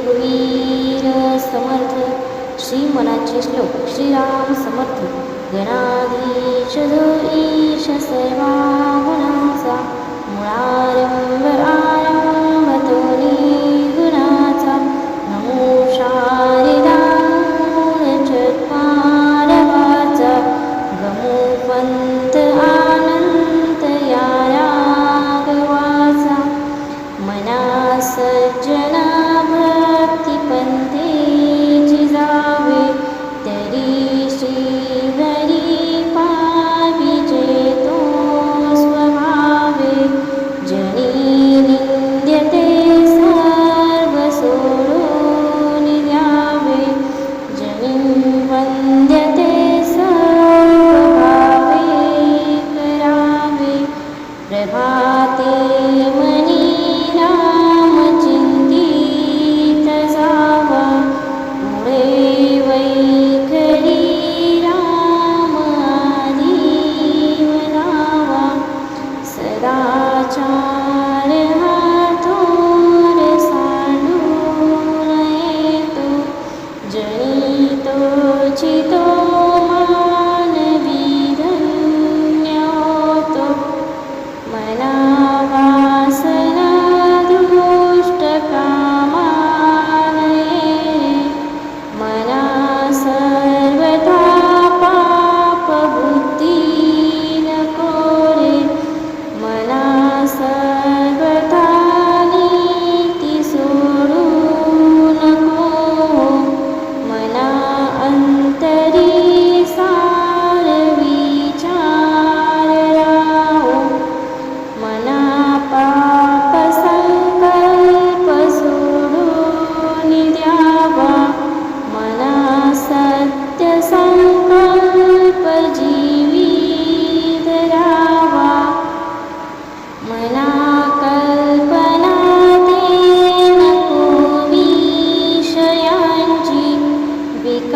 योगवीर समर्थ श्रीमनाचे श्लोक श्रीराम समर्थ गणाधीश ईश गुणासा मुळारंभ आरंभतो गुणाच नमो शारिता पाणवाच गमोपन्त आ ना सज्जना वक्ति John.